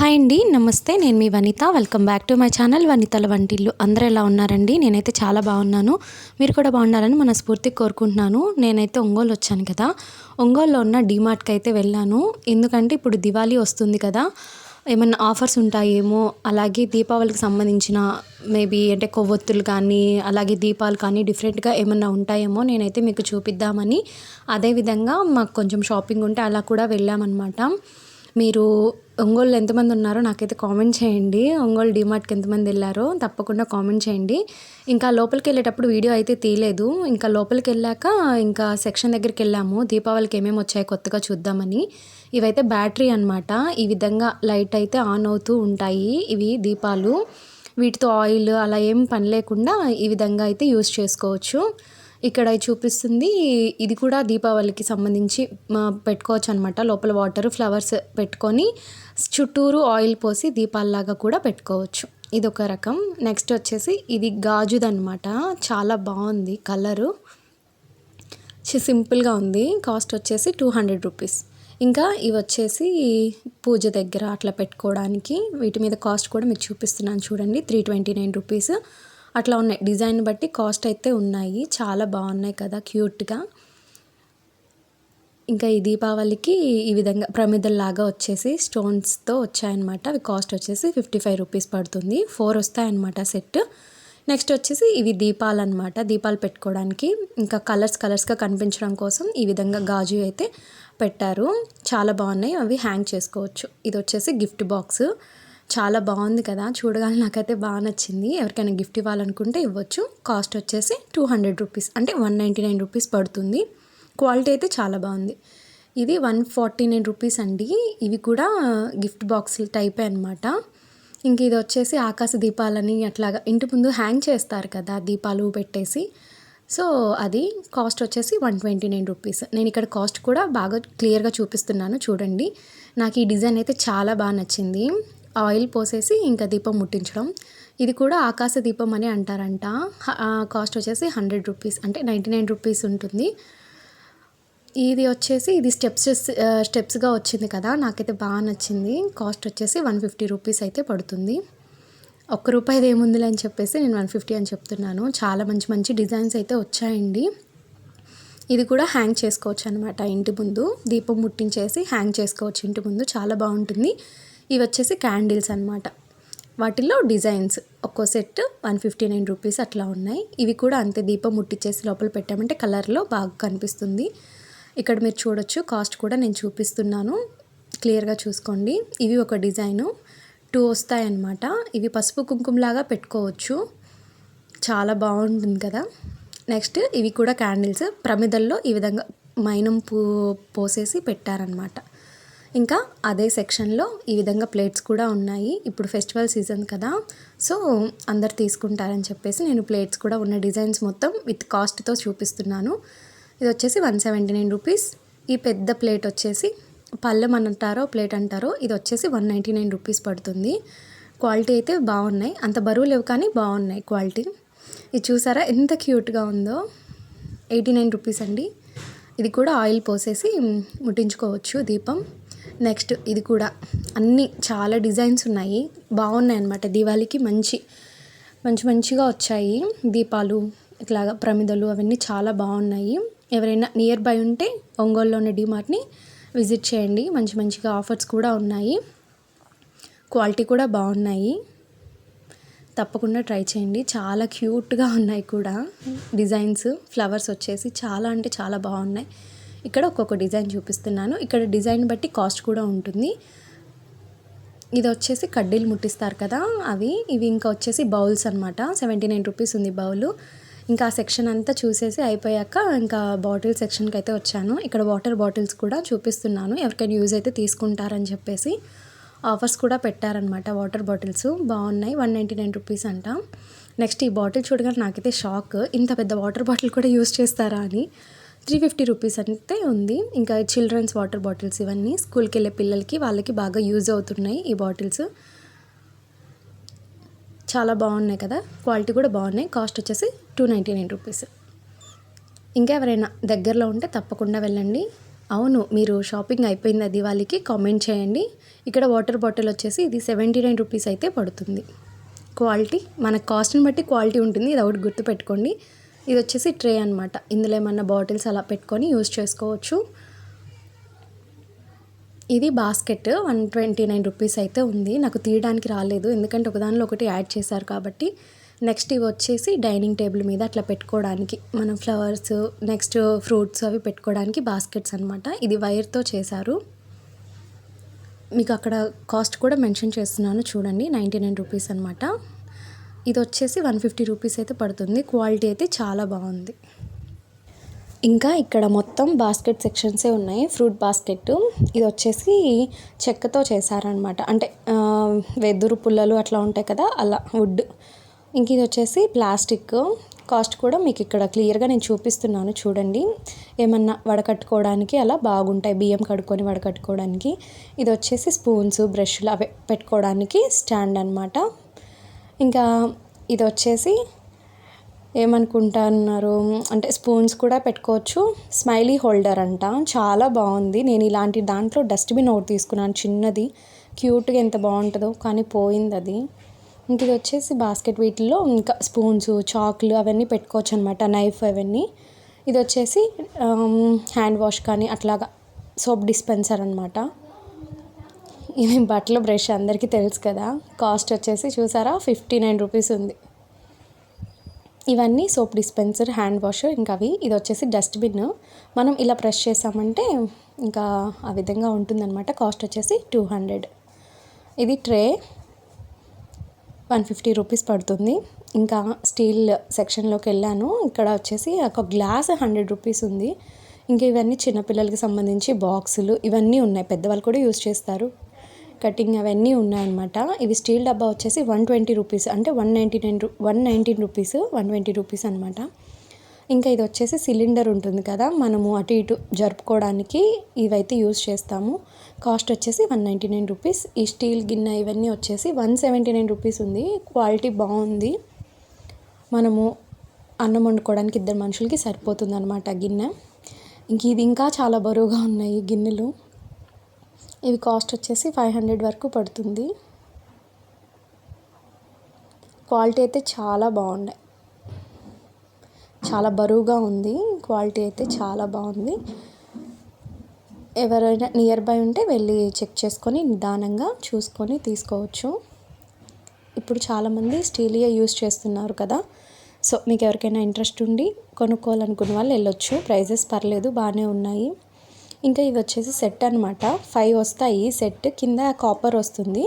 Hi అండి నమస్తే. నేను మీ Vanitha. Welcome back to my channel వనితల వంటిల్లు అందరూ ఎలా ఉన్నారండి? నేనైతే చాలా బాగున్నాను. మీరు కూడా బాగుండాలని మనస్ఫూర్తి కోరుకుంటున్నాను. నేనైతే ఒంగోలు వచ్చాను కదా. ఒంగోలులో ఉన్న డీమార్ట్కి అయితే వెళ్ళాను. ఎందుకంటే ఇప్పుడు దివాళీ వస్తుంది కదా. ఏమన్నా ఆఫర్స్ ఉంటాయేమో అలాగే దీపావళికి సంబంధించిన మేబీ అంటే కొవ్వొత్తులు కానీ అలాగే దీపాలు కానీ డిఫరెంట్గా ఏమన్నా ఉంటాయేమో నేనైతే మీకు చూపిద్దామని. అదేవిధంగా మాకు కొంచెం షాపింగ్ ఉంటే అలా కూడా వెళ్ళామన్నమాట. మీరు ఒంగోలు ఎంతమంది ఉన్నారో నాకైతే కామెంట్ చేయండి. ఒంగోలు డిమార్ట్కి ఎంతమంది వెళ్ళారో తప్పకుండా కామెంట్ చేయండి. ఇంకా లోపలికి వెళ్ళేటప్పుడు వీడియో అయితే తీయలేదు. ఇంకా లోపలికి వెళ్ళాక ఇంకా సెక్షన్ దగ్గరికి వెళ్ళాము. దీపావళికి ఏమేమి వచ్చాయి కొత్తగా చూద్దామని. ఇవైతే బ్యాటరీ అనమాట ఈ విధంగా లైట్ అయితే ఆన్ అవుతూ ఉంటాయి ఇవి దీపాలు. వీటితో ఆయిల్ అలా ఏం పని లేకుండా ఈ విధంగా అయితే యూస్ చేసుకోవచ్చు. ఇక్కడ చూపిస్తుంది. ఇది కూడా దీపావళికి సంబంధించి పెట్టుకోవచ్చు అనమాట లోపల వాటర్ ఫ్లవర్స్ పెట్టుకొని చుట్టూరు ఆయిల్ పోసి దీపాల్లాగా కూడా పెట్టుకోవచ్చు. ఇది ఒక రకం. నెక్స్ట్ వచ్చేసి ఇది గాజుదనమాట చాలా బాగుంది కలరు సింపుల్గా ఉంది. కాస్ట్ వచ్చేసి టూ హండ్రెడ్ రూపీస్ ఇంకా ఇవి వచ్చేసి పూజ దగ్గర అట్లా పెట్టుకోవడానికి వీటి మీద కాస్ట్ కూడా మీకు చూపిస్తున్నాను చూడండి. త్రీ ట్వంటీ నైన్ రూపీస్ అట్లా ఉన్నాయి. డిజైన్ బట్టి కాస్ట్ అయితే ఉన్నాయి. చాలా బాగున్నాయి కదా క్యూట్గా. ఇంకా ఈ దీపావళికి ఈ విధంగా ప్రమిదల్లాగా వచ్చేసి స్టోన్స్తో వచ్చాయన్నమాట. అవి కాస్ట్ వచ్చేసి ఫిఫ్టీ ఫైవ్ రూపీస్ పడుతుంది. ఫోర్ వస్తాయన్నమాట సెట్. నెక్స్ట్ వచ్చేసి ఇవి దీపాలు అనమాట దీపాలు పెట్టుకోవడానికి ఇంకా కలర్స్ కలర్స్గా కనిపించడం కోసం ఈ విధంగా గాజు అయితే పెట్టారు. చాలా బాగున్నాయి. అవి హ్యాంగ్ చేసుకోవచ్చు. ఇది వచ్చేసి గిఫ్ట్ బాక్స్. చాలా బాగుంది కదా. చూడగానే నాకైతే బాగా నచ్చింది. ఎవరికైనా గిఫ్ట్ ఇవ్వాలనుకుంటే ఇవ్వచ్చు. కాస్ట్ వచ్చేసి టూ హండ్రెడ్ రూపీస్ అంటే వన్ నైంటీ నైన్ రూపీస్ పడుతుంది. క్వాలిటీ అయితే చాలా బాగుంది. ఇది వన్ ఫార్టీ నైన్ రూపీస్ అండి. ఇవి కూడా గిఫ్ట్ బాక్స్ టైపే అనమాట ఇంక ఇది వచ్చేసి ఆకాశ దీపాలని అట్లాగా ఇంటి ముందు హ్యాంగ్ చేస్తారు కదా దీపాలు పెట్టేసి. సో అది కాస్ట్ వచ్చేసి వన్ ట్వంటీ నైన్ రూపీస్. నేను ఇక్కడ కాస్ట్ కూడా బాగా క్లియర్గా చూపిస్తున్నాను. చూడండి. నాకు ఈ డిజైన్ అయితే చాలా బాగా నచ్చింది. ఆయిల్ పోసేసి ఇంకా దీపం ముట్టించడం. ఇది కూడా ఆకాశ దీపం అని అంటారంట. కాస్ట్ వచ్చేసి హండ్రెడ్ రూపీస్ అంటే నైంటీ నైన్ రూపీస్ ఉంటుంది. ఇది వచ్చేసి ఇది స్టెప్స్ స్టెప్స్గా వచ్చింది కదా నాకైతే బాగా నచ్చింది. కాస్ట్ వచ్చేసి వన్ ఫిఫ్టీ రూపీస్ అయితే పడుతుంది. ఒక్క రూపాయి ఏముందిలే అని చెప్పేసి నేను వన్ ఫిఫ్టీ అని చెప్తున్నాను. చాలా మంచి మంచి డిజైన్స్ అయితే వచ్చాయండి. ఇది కూడా హ్యాంగ్ చేసుకోవచ్చు అనమాట ఇంటి ముందు. దీపం ముట్టించేసి హ్యాంగ్ చేసుకోవచ్చు ఇంటి ముందు. చాలా బాగుంటుంది. ఇవి వచ్చేసి క్యాండిల్స్ అనమాట వాటిల్లో డిజైన్స్ ఒక్కో set one fifty nine rupees అట్లా ఉన్నాయి. ఇవి కూడా అంతే దీపం ముట్టించేసి లోపల పెట్టామంటే కలర్లో బాగా కనిపిస్తుంది. ఇక్కడ మీరు చూడొచ్చు కాస్ట్ కూడా నేను చూపిస్తున్నాను. క్లియర్గా చూసుకోండి. ఇవి ఒక డిజైను. టూ వస్తాయన్నమాట. ఇవి పసుపు కుంకుమలాగా పెట్టుకోవచ్చు. చాలా బాగుంటుంది కదా. నెక్స్ట్ ఇవి కూడా క్యాండిల్స్. ప్రమిదల్లో ఈ విధంగా మైనం పూ పోసేసి పెట్టారనమాట ఇంకా అదే సెక్షన్లో ఈ విధంగా ప్లేట్స్ కూడా ఉన్నాయి. ఇప్పుడు ఫెస్టివల్ సీజన్ కదా. సో అందరు తీసుకుంటారని చెప్పేసి నేను ప్లేట్స్ కూడా ఉన్న డిజైన్స్ మొత్తం విత్ కాస్ట్తో చూపిస్తున్నాను. ఇది వచ్చేసి వన్ సెవెంటీ నైన్ రూపీస్. ఈ పెద్ద ప్లేట్ వచ్చేసి పళ్ళెం అంటారో ప్లేట్ అంటారో ఇది వచ్చేసి వన్ నైంటీ నైన్ రూపీస్ పడుతుంది. క్వాలిటీ అయితే బాగున్నాయి. అంత బరువు లేవు కానీ బాగున్నాయి క్వాలిటీ. ఇది చూసారా ఎంత క్యూట్గా ఉందో. ఎయిటీ నైన్ రూపీస్ అండి. ఇది కూడా ఆయిల్ పోసేసి ముట్టించుకోవచ్చు దీపం. నెక్స్ట్ ఇది కూడా. అన్నీ చాలా డిజైన్స్ ఉన్నాయి. బాగున్నాయి అన్నమాట. దీవాళికి మంచి మంచి మంచిగా వచ్చాయి. దీపాలు ఇట్లాగా ప్రమిదలు అవన్నీ చాలా బాగున్నాయి. ఎవరైనా నియర్ బై ఉంటే ఒంగోలులో ఉన్న డిమార్ట్ని విజిట్ చేయండి. మంచి మంచిగా ఆఫర్స్ కూడా ఉన్నాయి. క్వాలిటీ కూడా బాగున్నాయి. తప్పకుండా ట్రై చేయండి. చాలా క్యూట్గా ఉన్నాయి కూడా. డిజైన్స్ ఫ్లవర్స్ వచ్చేసి చాలా అంటే చాలా బాగున్నాయి. ఇక్కడ ఒక్కొక్క డిజైన్ చూపిస్తున్నాను. ఇక్కడ డిజైన్ బట్టి కాస్ట్ కూడా ఉంటుంది. ఇది వచ్చేసి కడ్డీలు ముట్టిస్తారు కదా అవి. ఇవి ఇంకా వచ్చేసి బౌల్స్ అనమాట సెవెంటీ నైన్ రూపీస్ ఉంది బౌల్. ఇంకా ఆ సెక్షన్ అంతా చూసేసి అయిపోయాక ఇంకా బాటిల్ సెక్షన్కి అయితే వచ్చాను. ఇక్కడ వాటర్ బాటిల్స్ కూడా చూపిస్తున్నాను. ఎవరికైనా యూజ్ అయితే తీసుకుంటారని చెప్పేసి ఆఫర్స్ కూడా పెట్టారనమాట వాటర్ బాటిల్స్. బాగున్నాయి. వన్ నైంటీ నైన్ రూపీస్ అంట. నెక్స్ట్ ఈ బాటిల్ చూడగానే నాకైతే షాక్. ఇంత పెద్ద వాటర్ బాటిల్ కూడా యూజ్ చేస్తారా అని. త్రీ ఫిఫ్టీ రూపీస్ అంతే ఉంది. ఇంకా చిల్డ్రన్స్ వాటర్ బాటిల్స్ ఇవన్నీ స్కూల్కి వెళ్ళే పిల్లలకి వాళ్ళకి బాగా యూజ్ అవుతున్నాయి ఈ బాటిల్స్. చాలా బాగున్నాయి కదా? క్వాలిటీ కూడా బాగున్నాయి. కాస్ట్ వచ్చేసి టూ నైంటీ నైన్ రూపీస్. ఇంకా ఎవరైనా దగ్గరలో ఉంటే తప్పకుండా వెళ్ళండి. అవును మీరు షాపింగ్ అయిపోయింది దివాళీకి కామెంట్ చేయండి. ఇక్కడ వాటర్ బాటిల్ వచ్చేసి ఇది సెవెంటీ నైన్ రూపీస్ అయితే పడుతుంది. క్వాలిటీ మన కాస్ట్ని బట్టి క్వాలిటీ ఉంటుంది. ఇది ఒకటి గుర్తుపెట్టుకోండి. ఇది వచ్చేసి ట్రే అనమాట ఇందులో ఏమన్నా బాటిల్స్ అలా పెట్టుకొని యూస్ చేసుకోవచ్చు. ఇది basket one twenty nine rupees అయితే ఉంది. నాకు తీయడానికి రాలేదు. ఎందుకంటే ఒకదానిలో ఒకటి యాడ్ చేశారు కాబట్టి. నెక్స్ట్ ఇవి వచ్చేసి డైనింగ్ టేబుల్ మీద అట్లా పెట్టుకోవడానికి. మనం ఫ్లవర్స్ నెక్స్ట్ ఫ్రూట్స్ అవి పెట్టుకోవడానికి బాస్కెట్స్ అనమాట ఇది వైర్తో చేశారు. మీకు అక్కడ కాస్ట్ కూడా మెన్షన్ చేస్తున్నాను. చూడండి నైంటీ నైన్ రూపీస్ అనమాట ఇది వచ్చేసి వన్ ఫిఫ్టీ రూపీస్ అయితే పడుతుంది. క్వాలిటీ అయితే చాలా బాగుంది. ఇంకా ఇక్కడ మొత్తం బాస్కెట్ సెక్షన్సే ఉన్నాయి. ఫ్రూట్ బాస్కెట్ ఇది వచ్చేసి చెక్కతో చేశారనమాట అంటే వెదురు పుల్లలు అట్లా ఉంటాయి కదా అలా వుడ్. ఇంక ఇది వచ్చేసి ప్లాస్టిక్. కాస్ట్ కూడా మీకు ఇక్కడ క్లియర్గా నేను చూపిస్తున్నాను చూడండి. ఏమన్నా వడకట్టుకోవడానికి అలా బాగుంటాయి. బియ్యం కడుక్కొని వడకట్టుకోవడానికి. ఇది వచ్చేసి స్పూన్స్ బ్రష్లు అవి పెట్టుకోవడానికి స్టాండ్ అనమాట ఇంకా ఇది వచ్చేసి ఏమనుకుంటున్నారు అంటే స్పూన్స్ కూడా పెట్టుకోవచ్చు. స్మైలీ హోల్డర్ అంట. చాలా బాగుంది. నేను ఇలాంటి దాంట్లో డస్ట్బిన్ ఒకటి తీసుకున్నాను. చిన్నది. క్యూట్గా ఎంత బాగుంటుందో కానీ పోయింది అది. ఇంక ఇది వచ్చేసి బాస్కెట్ వీటిల్లో ఇంకా స్పూన్స్ చాక్లు అవన్నీ పెట్టుకోవచ్చు అనమాట నైఫ్ అవన్నీ. ఇది వచ్చేసి హ్యాండ్ వాష్ కానీ అట్లాగా సోప్ డిస్పెన్సర్ అనమాట ఇది బట్టల బ్రష్ అందరికీ తెలుసు కదా. కాస్ట్ వచ్చేసి చూసారా? ఫిఫ్టీ నైన్ రూపీస్ ఉంది. ఇవన్నీ సోప్ డిస్పెన్సర్ హ్యాండ్ వాష్ ఇంకా అవి. ఇది వచ్చేసి డస్ట్బిన్. మనం ఇలా ప్రెస్ చేసామంటే ఇంకా ఆ విధంగా ఉంటుందన్నమాట. కాస్ట్ వచ్చేసి టూ హండ్రెడ్. ఇది ట్రే వన్ ఫిఫ్టీ రూపీస్ పడుతుంది. ఇంకా స్టీల్ సెక్షన్లోకి వెళ్ళాను. ఇక్కడ వచ్చేసి ఒక గ్లాస్ హండ్రెడ్ రూపీస్ ఉంది. ఇంకా ఇవన్నీ చిన్నపిల్లలకి సంబంధించి బాక్సులు ఇవన్నీ ఉన్నాయి. పెద్దవాళ్ళు కూడా యూస్ చేస్తారు. కటింగ్ అవన్నీ ఉన్నాయన్నమాట. ఇవి స్టీల్ డబ్బా వచ్చేసి వన్ ట్వంటీ రూపీస్ అంటే వన్ నైంటీ నైన్ రూ one nineteen rupees one twenty rupees అనమాట ఇంకా ఇది వచ్చేసి సిలిండర్ ఉంటుంది కదా మనము అటు ఇటు జరుపుకోవడానికి ఇవైతే యూస్ చేస్తాము. కాస్ట్ వచ్చేసి వన్ నైంటీ నైన్ రూపీస్. ఈ స్టీల్ గిన్నె ఇవన్నీ వచ్చేసి వన్ సెవెంటీ నైన్ రూపీస్ ఉంది. క్వాలిటీ బాగుంది. మనము అన్నం వండుకోవడానికి ఇద్దరు మనుషులకి సరిపోతుంది అనమాట గిన్నె. ఇంక ఇది ఇంకా చాలా బరువుగా ఉన్నాయి గిన్నెలు. ఇవి కాస్ట్ వచ్చేసి ఫైవ్ హండ్రెడ్ వరకు పడుతుంది. క్వాలిటీ అయితే చాలా బాగున్నాయి చాలా బరువుగా ఉంది. క్వాలిటీ అయితే చాలా బాగుంది. ఎవరైనా నియర్ బై ఉంటే వెళ్ళి చెక్ చేసుకొని నిదానంగా చూసుకొని తీసుకోవచ్చు. ఇప్పుడు చాలామంది స్టీలియా యూస్ చేస్తున్నారు కదా. సో మీకు ఎవరికైనా ఇంట్రెస్ట్ ఉండి కొనుక్కోవాలనుకున్న వాళ్ళు వెళ్ళొచ్చు. ప్రైజెస్ పర్లేదు బాగానే ఉన్నాయి. ఇంకా ఇవి వచ్చేసి సెట్ అనమాట ఫైవ్ వస్తాయి. సెట్ కింద కాపర్ వస్తుంది.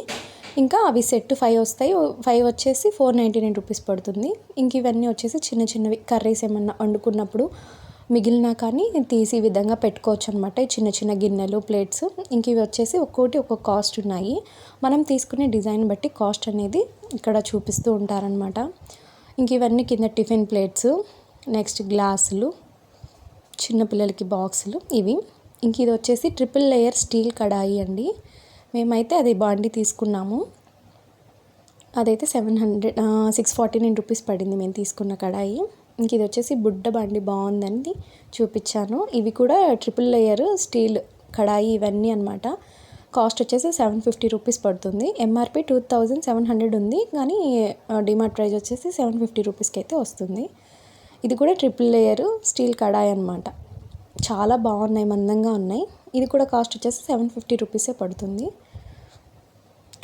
ఇంకా అవి సెట్ ఫైవ్ వస్తాయి. ఫైవ్ వచ్చేసి ఫోర్ నైంటీ నైన్ రూపీస్ పడుతుంది. ఇంక ఇవన్నీ వచ్చేసి చిన్న చిన్నవి కర్రీస్ ఏమన్నా వండుకున్నప్పుడు మిగిలినా కానీ తీసి ఈ విధంగా పెట్టుకోవచ్చు అనమాట చిన్న చిన్న గిన్నెలు ప్లేట్స్ ఇంక ఇవి వచ్చేసి ఒక్కోటి ఒక్కొక్క కాస్ట్ ఉన్నాయి. మనం తీసుకునే డిజైన్ బట్టి కాస్ట్ అనేది ఇక్కడ చూపిస్తూ ఉంటారనమాట ఇంక ఇవన్నీ కింద టిఫిన్ ప్లేట్స్ నెక్స్ట్ గ్లాసులు చిన్నపిల్లలకి బాక్సులు ఇవి. ఇంక ఇది వచ్చేసి ట్రిపుల్ లేయర్ స్టీల్ కడాయి అండి. మేమైతే అది బాండి తీసుకున్నాము. అదైతే seven hundred six forty nine rupees పడింది మేము తీసుకున్న కడాయి. ఇంక ఇది వచ్చేసి బుడ్డ బండి బాగుందని చూపించాను. ఇవి కూడా ట్రిపుల్ లేయర్ స్టీల్ కడాయి ఇవన్నీ అనమాట కాస్ట్ వచ్చేసి సెవెన్ ఫిఫ్టీ రూపీస్ పడుతుంది. MRP two thousand seven hundred ఉంది. కానీ డిమార్ట్ ప్రైస్ వచ్చేసి సెవెన్ ఫిఫ్టీ రూపీస్కి అయితే వస్తుంది. ఇది కూడా ట్రిపుల్ లేయర్ స్టీల్ కడాయి అనమాట చాలా బాగున్నాయి మందంగా ఉన్నాయి. ఇది కూడా కాస్ట్ వచ్చేసి సెవెన్ ఫిఫ్టీ రూపీసే పడుతుంది.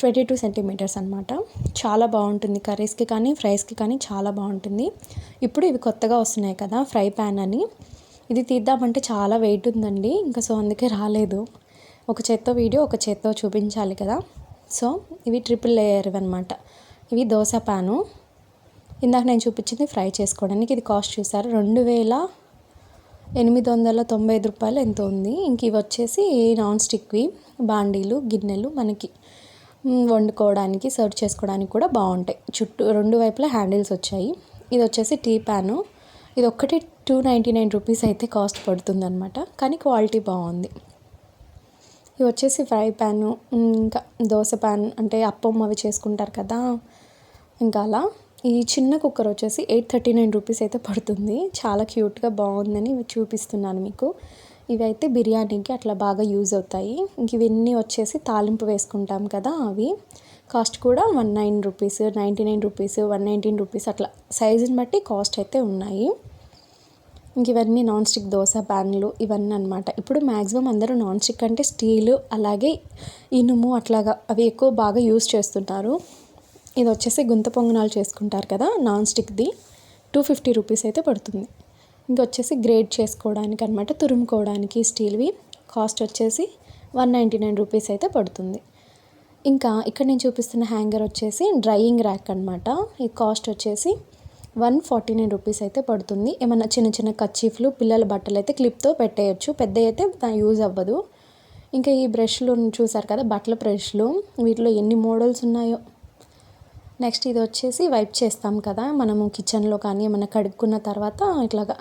ట్వంటీ టూ సెంటీమీటర్స్ అనమాట చాలా బాగుంటుంది కర్రీస్కి కానీ ఫ్రైస్కి కానీ చాలా బాగుంటుంది. ఇప్పుడు ఇవి కొత్తగా వస్తున్నాయి కదా ఫ్రై ప్యాన్ అని. ఇది తీద్దామంటే చాలా వెయిట్ ఉందండి ఇంకా సో అందుకే రాలేదు. ఒక చేత్తో వీడియో ఒక చేత్తో చూపించాలి కదా. సో ఇవి ట్రిపుల్ లేయర్ అనమాట ఇవి దోశ ప్యాను ఇందాక నేను చూపించింది ఫ్రై చేసుకోవడానికి ఇది కాస్ట్ చూసారు. రెండు వేల ఎనిమిది వందల తొంభై ఐదు రూపాయలు ఎంతో ఉంది. ఇంక ఇవి వచ్చేసి నాన్ స్టిక్వి బాండీలు గిన్నెలు మనకి వండుకోవడానికి సర్వ్ చేసుకోవడానికి కూడా బాగుంటాయి. చుట్టూ రెండు వైపులా హ్యాండిల్స్ వచ్చాయి. ఇది వచ్చేసి టీ ప్యాను. ఇది ఒక్కటి టూ నైంటీ నైన్ రూపీస్ అయితే కాస్ట్ పడుతుంది అనమాట కానీ క్వాలిటీ బాగుంది. ఇవి వచ్చేసి ఫ్రై ప్యాను ఇంకా దోశ ప్యాన్ అంటే అప్పం అవి చేసుకుంటారు కదా. ఇంకా అలా ఈ చిన్న కుక్కర్ వచ్చేసి ఎయిట్ థర్టీ నైన్ రూపీస్ అయితే పడుతుంది. చాలా క్యూట్గా బాగుందని చూపిస్తున్నాను మీకు. ఇవి అయితే బిర్యానీకి అట్లా బాగా యూజ్ అవుతాయి. ఇంక ఇవన్నీ వచ్చేసి తాలింపు వేసుకుంటాం కదా అవి. కాస్ట్ కూడా one nine rupees ninety nine rupees one nineteen rupees అట్లా. సైజుని బట్టి కాస్ట్ అయితే ఉన్నాయి. ఇంక ఇవన్నీ నాన్ స్టిక్ దోశ ప్యాన్లు ఇవన్నీ అనమాట ఇప్పుడు మ్యాక్సిమం అందరూ నాన్ స్టిక్ అంటే స్టీలు అలాగే ఇనుము అట్లాగా అవి ఎక్కువ బాగా యూజ్ చేస్తుంటారు ఇది వచ్చేసి గుంత పొంగనాలు చేసుకుంటారు కదా నాన్ స్టిక్ది టూ ఫిఫ్టీ రూపీస్ అయితే పడుతుంది. ఇంకొచ్చేసి గ్రేడ్ చేసుకోవడానికి అనమాట తురుముకోవడానికి స్టీల్వి. కాస్ట్ వచ్చేసి వన్ నైంటీ నైన్ రూపీస్ అయితే పడుతుంది. ఇంకా ఇక్కడ నేను చూపిస్తున్న హ్యాంగర్ వచ్చేసి డ్రైయింగ్ ర్యాక్ అనమాట ఈ కాస్ట్ వచ్చేసి వన్ ఫార్టీ నైన్ రూపీస్ అయితే పడుతుంది. ఏమన్నా చిన్న చిన్న కచ్చీఫ్లు పిల్లల బట్టలు అయితే క్లిప్తో పెట్టేయచ్చు. పెద్ద అయితే యూజ్ అవ్వదు. ఇంకా ఈ బ్రష్లు చూసారు కదా బట్టల బ్రష్లు. వీటిలో ఎన్ని మోడల్స్ ఉన్నాయో. నెక్స్ట్ ఇది వచ్చేసి వైప్ చేస్తాం కదా మనము కిచెన్లో కానీ ఏమైనా కడుక్కున్న తర్వాత ఇట్లాగా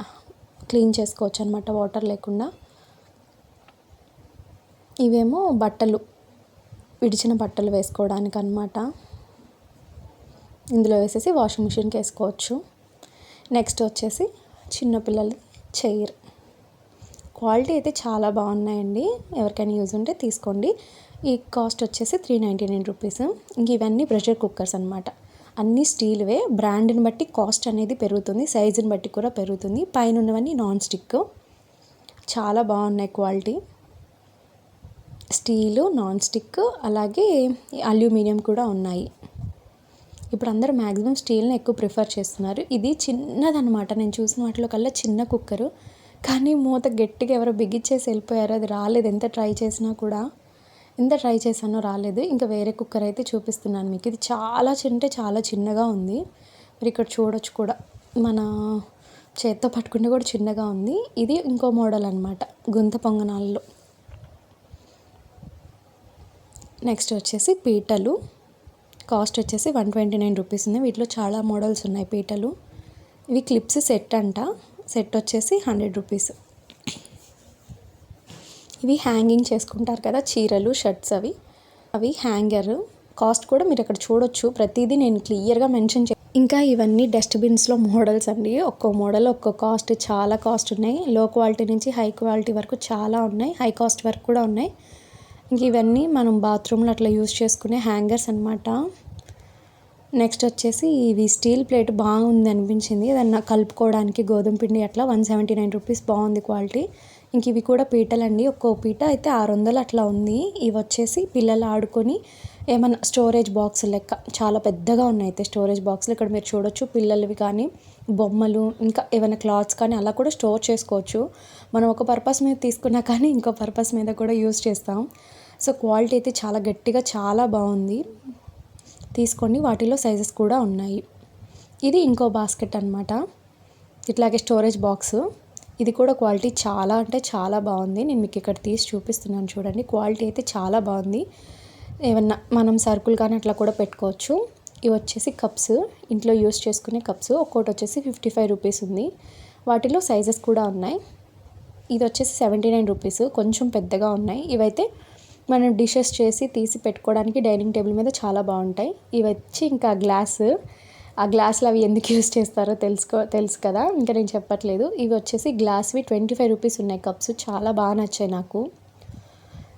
క్లీన్ చేసుకోవచ్చు అనమాట వాటర్ లేకుండా. ఇవేమో బట్టలు విడిచిన బట్టలు వేసుకోవడానికి అనమాట ఇందులో వేసేసి వాషింగ్ మిషన్కి వేసుకోవచ్చు. నెక్స్ట్ వచ్చేసి చిన్నపిల్లల చైర్. క్వాలిటీ అయితే చాలా బాగున్నాయండి. ఎవరికైనా యూజ్ ఉంటే తీసుకోండి. ఈ కాస్ట్ వచ్చేసి త్రీ నైంటీ నైన్ రూపీస్. ఇంక ఇవన్నీ ప్రెషర్ కుక్కర్స్ అనమాట అన్నీ స్టీల్వే. బ్రాండ్ని బట్టి కాస్ట్ అనేది పెరుగుతుంది. సైజుని బట్టి కూడా పెరుగుతుంది. పైన ఉన్నవన్నీ నాన్ స్టిక్. చాలా బాగున్నాయి క్వాలిటీ. స్టీలు నాన్ స్టిక్ అలాగే అల్యూమినియం కూడా ఉన్నాయి. ఇప్పుడు అందరూ మ్యాక్సిమం స్టీల్ని ఎక్కువ ప్రిఫర్ చేస్తున్నారు. ఇది చిన్నదనమాట నేను చూసిన వాటిలో కల్లా చిన్న కుక్కరు. కానీ మూత గట్టిగా ఎవరో బిగిచ్చేసి వెళ్ళిపోయారు. అది రాలేదు. ఎంత ట్రై చేసినా కూడా. ఎంత ట్రై చేశానో రాలేదు. ఇంకా వేరే కుక్కర్ అయితే చూపిస్తున్నాను మీకు. ఇది చాలా చిన్న చాలా చిన్నగా ఉంది. మరి ఇక్కడ చూడొచ్చు కూడా. మన చేత్తో పట్టుకుంటే కూడా చిన్నగా ఉంది. ఇది ఇంకో మోడల్ అనమాట గుంత పొంగనాల్లో. నెక్స్ట్ వచ్చేసి పీటలు. కాస్ట్ వచ్చేసి వన్ ట్వంటీ నైన్ రూపీస్ ఉంది వీటిలో చాలా మోడల్స్ ఉన్నాయి పీటలు. ఇవి క్లిప్స్ సెట్ అంట. సెట్ వచ్చేసి హండ్రెడ్ రూపీస్. ఇవి హ్యాంగింగ్ చేసుకుంటారు కదా చీరలు షర్ట్స్ అవి. అవి హ్యాంగర్ కాస్ట్ కూడా మీరు అక్కడ చూడొచ్చు. ప్రతిదీ నేను క్లియర్గా మెన్షన్ చే ఇంకా ఇవన్నీ డస్ట్బిన్స్లో మోడల్స్ అండి. ఒక్కో మోడల్ ఒక్కో కాస్ట్ చాలా కాస్ట్ ఉన్నాయి. లో క్వాలిటీ నుంచి హై క్వాలిటీ వరకు చాలా ఉన్నాయి. హై కాస్ట్ వరకు కూడా ఉన్నాయి. ఇంక ఇవన్నీ మనం బాత్రూంలో అట్లా యూస్ చేసుకునే హ్యాంగర్స్ అనమాట నెక్స్ట్ వచ్చేసి ఇవి స్టీల్ ప్లేట్ బాగుంది అనిపించింది. ఏదన్నా కలుపుకోవడానికి గోధుమ పిండి అట్లా వన్ సెవెంటీ నైన్ రూపీస్ బాగుంది క్వాలిటీ ఇంక ఇవి కూడా పీటలండి. ఒక్కో పీట అయితే ఆరు వందలు అట్లా ఉంది. ఇవి వచ్చేసి పిల్లలు ఆడుకొని ఏమన్నా స్టోరేజ్ బాక్స్ లెక్క చాలా పెద్దగా ఉన్నాయి అయితే స్టోరేజ్ బాక్స్లు. ఇక్కడ మీరు చూడొచ్చు పిల్లలవి కానీ బొమ్మలు ఇంకా ఏమైనా క్లాత్స్ కానీ అలా కూడా స్టోర్ చేసుకోవచ్చు. మనం ఒక పర్పస్ మీద తీసుకున్నా కానీ ఇంకో పర్పస్ మీద కూడా యూస్ చేస్తాం. సో క్వాలిటీ అయితే చాలా గట్టిగా చాలా బాగుంది. తీసుకోండి వాటిలో సైజెస్ కూడా ఉన్నాయి. ఇది ఇంకో బాస్కెట్ అనమాట ఇట్లాగే స్టోరేజ్ బాక్సు. ఇది కూడా క్వాలిటీ చాలా అంటే చాలా బాగుంది. నేను మీకు ఇక్కడ తీసి చూపిస్తున్నాను చూడండి. క్వాలిటీ అయితే చాలా బాగుంది. ఏమన్నా మనం సరుకులు కానీ అట్లా కూడా పెట్టుకోవచ్చు. ఇవి వచ్చేసి కప్స్. ఇంట్లో యూస్ చేసుకునే కప్స్. ఒక్కోటి వచ్చేసి ఫిఫ్టీ ఫైవ్ రూపీస్ ఉంది. వాటిలో సైజెస్ కూడా ఉన్నాయి. ఇది వచ్చేసి సెవెంటీ నైన్ రూపీస్. కొంచెం పెద్దగా ఉన్నాయి. ఇవైతే మనం డిషెస్ చేసి తీసి పెట్టుకోవడానికి డైనింగ్ టేబుల్ మీద చాలా బాగుంటాయి. ఇవి వచ్చి ఇంకా గ్లాస్. ఆ గ్లాసులు అవి ఎందుకు యూస్ చేస్తారో తెలుసుకో తెలుసు కదా. ఇంకా నేను చెప్పట్లేదు. ఇవి వచ్చేసి గ్లాస్వి ట్వంటీ ఫైవ్ రూపీస్ ఉన్నాయి. కప్స్ చాలా బాగా నచ్చాయి నాకు.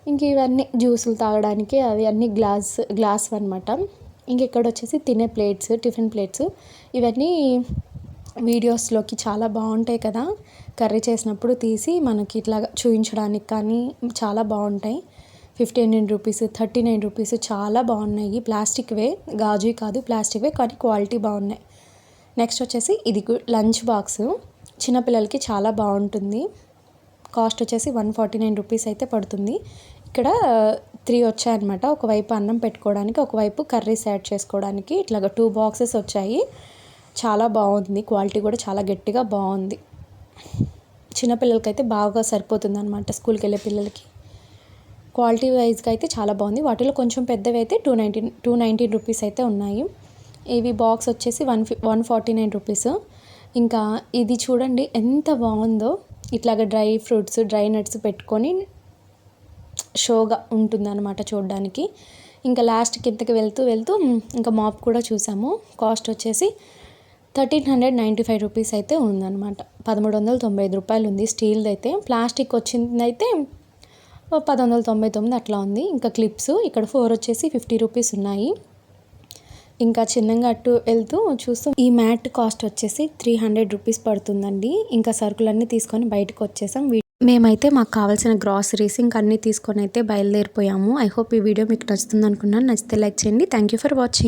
ఇంక ఇవన్నీ జ్యూసులు తాగడానికి అవి అన్నీ గ్లాస్ గ్లాస్ అనమాట ఇంకెక్కడ వచ్చేసి తినే ప్లేట్స్ టిఫిన్ ప్లేట్స్. ఇవన్నీ వీడియోస్లోకి చాలా బాగుంటాయి కదా. కర్రీ చేసినప్పుడు తీసి మనకి ఇట్లా చూపించడానికి కానీ చాలా బాగుంటాయి. Fifty nine rupees thirty nine rupees చాలా బాగున్నాయి. ప్లాస్టిక్వే గాజు కాదు ప్లాస్టిక్వే కానీ క్వాలిటీ బాగున్నాయి. నెక్స్ట్ వచ్చేసి ఇది లంచ్ బాక్స్. చిన్నపిల్లలకి చాలా బాగుంటుంది. కాస్ట్ వచ్చేసి వన్ ఫార్టీ నైన్ రూపీస్ అయితే పడుతుంది. ఇక్కడ త్రీ వచ్చాయన్నమాట. ఒకవైపు అన్నం పెట్టుకోవడానికి ఒకవైపు కర్రీస్ యాడ్ చేసుకోవడానికి. ఇట్లా టూ బాక్సెస్ వచ్చాయి. చాలా బాగుంది. క్వాలిటీ కూడా చాలా గట్టిగా బాగుంది. చిన్నపిల్లలకైతే బాగా సరిపోతుంది అనమాట స్కూల్కి వెళ్ళే పిల్లలకి. క్వాలిటీ వైజ్గా అయితే చాలా బాగుంది. వాటిలో కొంచెం పెద్దవి అయితే two ninety two nineteen rupees అయితే ఉన్నాయి. ఇవి బాక్స్ వచ్చేసి వన్ ఫి వన్ ఫార్టీ నైన్ రూపీస్. ఇంకా ఇది చూడండి ఎంత బాగుందో. ఇట్లాగ డ్రై ఫ్రూట్స్ డ్రై నట్స్ పెట్టుకొని షోగా ఉంటుందన్నమాట చూడడానికి. ఇంకా లాస్ట్ కిందకి వెళ్తూ వెళ్తూ ఇంకా మాప్ కూడా చూసాము. కాస్ట్ వచ్చేసి thirteen hundred ninety five rupees అయితే ఉందన్నమాట. పదమూడు వందల తొంభై ఐదు రూపాయలు ఉంది స్టీల్ది అయితే ప్లాస్టిక్ వచ్చింది అయితే పది వందల తొంభై తొమ్మిది అట్లా ఉంది. ఇంకా క్లిప్స్ ఇక్కడ ఫోర్ వచ్చేసి ఫిఫ్టీ రూపీస్ ఉన్నాయి. ఇంకా చిన్నగా అటు వెళ్తూ చూస్తూ ఈ మ్యాట్ కాస్ట్ వచ్చేసి త్రీ హండ్రెడ్ రూపీస్ పడుతుందండి. ఇంకా సరుకులన్నీ తీసుకొని బయటకు వచ్చేసాం. మేమైతే మాకు కావాల్సిన గ్రాసరీస్ ఇంకా అన్నీ తీసుకొని అయితే బయలుదేరిపోయాము. ఐ హోప్ ఈ వీడియో మీకు నచ్చుతుంది అనుకున్నాను. నచ్చితే లైక్ చేయండి. Thank you for watching.